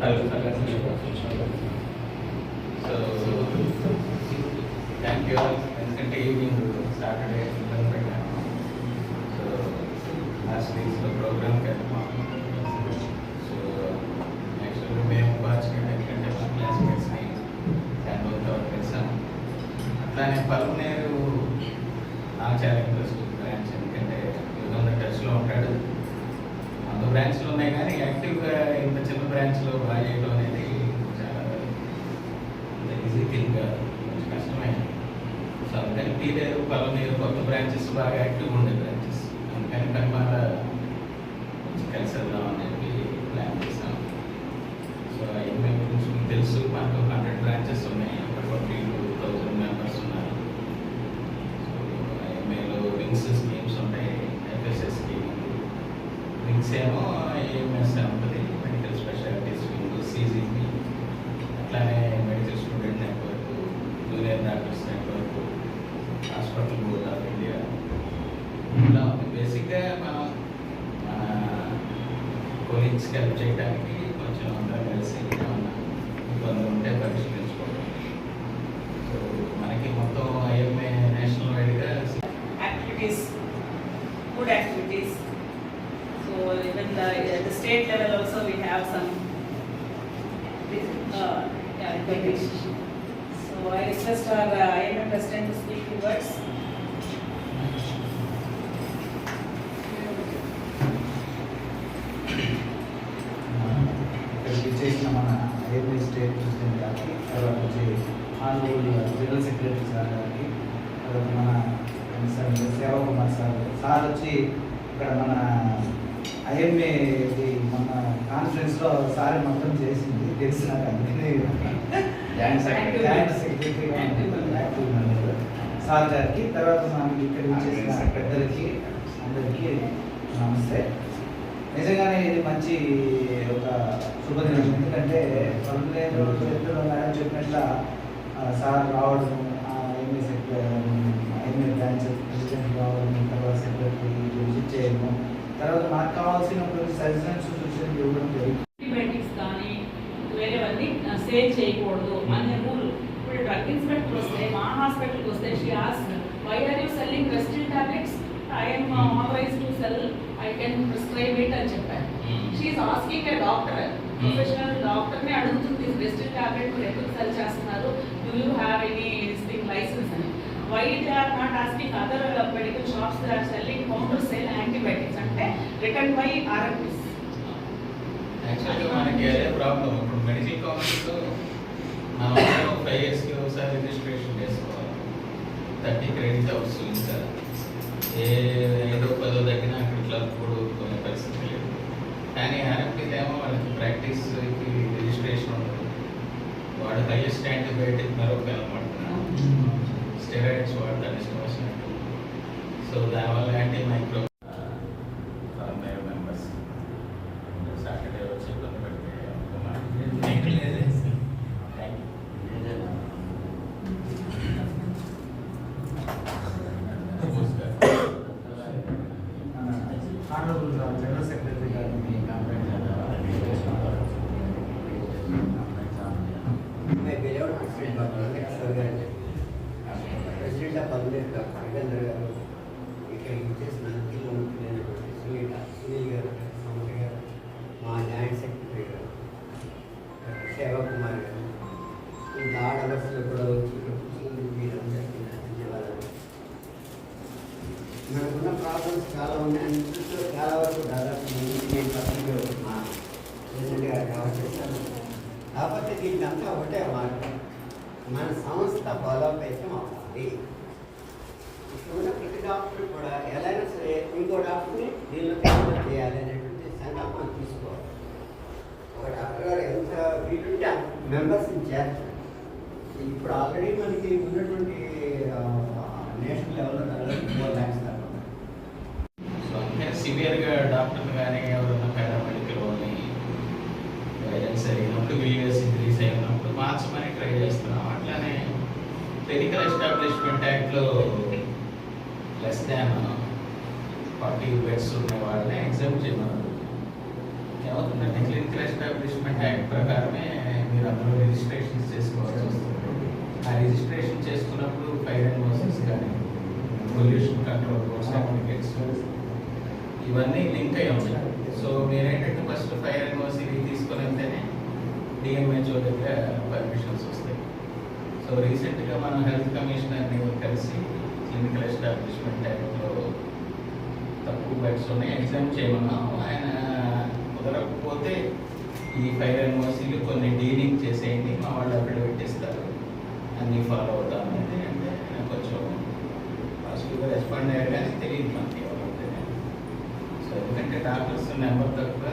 So thank you ఎందుకంటే evening Saturday పిల్లలు పెట్టాను సో లాస్ట్ వీక్స్లో ప్రోగ్రామ్కి వెళ్తాము సో నెక్స్ట్ మేము బాచుకుంటే ఏంటంటే మా క్లాస్మేట్స్ని హ్యాండ్ఓవర్ కవర్ చేశాము అట్లానే పల్మనేరు నాకు చాలా ఇంట్రెస్ట్ బ్రాంచ్ ఎందుకంటే టచ్లో ఉంటాడు అంత బ్రాంచ్లు ఉన్నాయి కానీ యాక్టివ్గా ఇంత చిన్న బ్రాంచ్లో బాగా చేయడం అనేది చాలా ఈజీ థింగ్ కొంచెం కష్టమే. సో అందుకని తీరేరు పలనీరు కొత్త బ్రాంచెస్ బాగా యాక్టివ్గా ఉండే బ్రాంచెస్ అందుకని పనిమాల కొంచెం కలిసి వెళ్దామని చెప్పి ప్లాన్ చేసాం సో అవి మేము కొంచెం తెలుసు. మనకు హండ్రెడ్ బ్రాంచెస్ ఉన్నాయి. అక్కడ ట్వంటీ టూ థౌజండ్ మెంబర్స్ ఉన్నారు సో ఐఎంఏలో వింగ్స్ ఉంటాయి ఎఫ్ఎస్ఎస్ స్కీమ్ ఉంది వింగ్స్ ఏమో ఏఎంఎస్ ఉంటుంది మెడికల్ స్పెషాలిటీస్ వింగ్ సీజీపీ. అట్లానే medical student network junior doctors network hospital board of India. ఇలా ఉంది. బేసిక్గా మనం మన కొలీగ్స్కి హెల్ప్ చేయడానికి కొంచెం అందరం కలిసి ఏమన్నా ఇబ్బందులు ఉంటే పరిష్కరించుకోవడం yeah. So I request our uh, president to speak few words. ఇక్కడికి చేసిన మన ఏపీ స్టేట్ ప్రెసిడెంట్ గారికి తర్వాత వచ్చి ఆనరబుల్ జనరల్ సెక్రటరీ సార్ గారికి తర్వాత మన కన్సర్న్ కుమార్ సార్ సార్ వచ్చి ఇక్కడ మన ఐఎంఏ కాన్ఫరెన్స్లో సార్ మొత్తం చేసింది. తెలిసి నాకు అందుకని జాయింట్ సెక్రటరీగా. యాక్టివ్ సార్ గారికి తర్వాత మనకి ఇక్కడ చేసిన పెద్దలకి అందరికీ నమస్తే. నిజంగానే ఇది మంచి ఒక శుభదినం. ఎందుకంటే పనులేరు వ్యక్తులు మేడం చెప్పినట్ల సార్ రావడం ఎంఏ ఎంఏ బ్రాంచ్ ప్రెసిడెంట్ రావడం తర్వాత సెక్రటరీ విజిట్ చేయడం తర్వాత నాకు కావాల్సిన కొన్ని సజెషన్స్ ఇవ్వడం కానీ వేరేవన్నీ సేల్ చేయకూడదు అనే రూల్. ఇప్పుడు డ్రగ్ ఇన్స్పెక్టర్ వస్తే మా హాస్పిటల్కి వస్తే she ask why are you selling Restyl tablets I'm authorise to sell I can prescribe it అని చెప్పారు. She's asking a doctor professional డాక్టర్ని అడుగుతుంది రెస్టిల్ టాబ్లెట్ మీరు ఎందుకు సెల్ చేస్తున్నారు? Do you have anything licence అని. Why they are not asking other medical shops they are selling counter sale antibiotics అంటే return by RMPs యాక్చువల్గా మనకి అదే ప్రాబ్లం ఇప్పుడు కౌన్సిల్ మనం ఫైవ్ ఇయర్స్కి ఒకసారి రిజిస్ట్రేషన్ చేసుకోవాలి. థర్టీ క్రెడిట్ అవర్స్ ఇంకా ఏ ఏదో పదో తగ్గినా అక్కడ క్లబ్ కూడా కొనే పరిస్థితి లేదు. కానీ ఆర్ఎంపీకి ఏమో వాళ్ళకి ప్రాక్టీస్కి రిజిస్ట్రేషన్ ఉండదు. వాడు హైయెస్ట్ యాంటీబయాటిక్ మరొక వాడుతున్నాడు. స్టెరాయిడ్స్ వాడతాడు ఇష్టం వచ్చినట్టు. సో దానివల్ల యాంటీ మైక్రో మనకున్న ప్రాబ్లమ్స్ చాలా ఉన్నాయి. అందులో చాలా వరకు దాదాపు నేను పత్రిక మా ప్రెసిడెంట్ గారు కవర్ చేశాను కాకపోతే దీనికి అంతా ఒకటే మాట. మన సంస్థ బలోపేతం అవ్వాలి. ఇక్కడ ఉన్న ప్రతి డాక్టర్ కూడా ఎలా అయినా సరే ఇంకో డాక్టర్ని దీనిలో కన్వర్ట్ చేయాలి అనేటువంటి సంకల్పం తీసుకోవాలి. ఒక డాక్టర్ గారు ఎంత వీలుంటే మెంబర్స్ని చేర్చాలి ఇప్పుడు ఆల్రెడీ మనకి ఉన్నటువంటి నేషనల్ లెవెల్లో ఫోర్ ల్యాక్స్ దాకా ఉన్నాయి. సో అందుకని సివియర్గా డాక్టర్లు కానీ ఎవరైనా పారామెడికల్ వాళ్ళని గైడెన్స్ అయినప్పుడు వీఎస్ ఇంక్రీజ్ అయినప్పుడు మార్చమని ట్రై చేస్తున్నాం. అట్లానే క్లినికల్ ఎస్టాబ్లిష్మెంట్ యాక్ట్లో లెస్ దాన్ ఫార్టీ బెడ్స్ ఉన్న వాళ్ళని ఎగ్జామ్ చేయమన్నారు. ఏమవుతుందంటే క్లినికల్ ఎస్టాబ్లిష్మెంట్ యాక్ట్ ప్రకారమే మీరు అందులో రిజిస్ట్రేషన్స్ చేసుకోవాల్సి వస్తుంది ఆ రిజిస్ట్రేషన్ చేసుకున్నప్పుడు ఫైర్ అండ్ మోసెస్ కానీ పొల్యూషన్ కంట్రోల్ బోర్డ్స్ సర్టిఫికేట్స్ ఇవన్నీ లింక్ అయి ఉంటాయి. సో మీరేంటంటే ఫస్ట్ ఫైర్ అండ్ మోసీ తీసుకొని వెళ్తేనే డిఎంహెచ్ఓ దగ్గర పర్మిషన్స్ వస్తాయి. సో రీసెంట్గా మనం హెల్త్ కమిషనర్ని కలిసి క్లినికల్ ఎస్టాబ్లిష్మెంట్ యాక్ట్లో తక్కువ బెడ్స్ ఉన్నాయి. ఎగ్జామ్ చేయమన్నాం ఆయన కుదరకపోతే ఈ ఫైర్ అండ్ కొన్ని డీలింగ్ చేసేయండి. మా వాళ్ళు అక్కడ పెట్టిస్తారు. అన్నీ ఫాలో అవుతాం అనేది అంటే కొంచెం పాజిటివ్గా రెస్పాండ్ అయ్యారు కానీ తెలియదు మనకి. ఎందుకంటే డాక్టర్స్ నెంబర్ తక్కువ.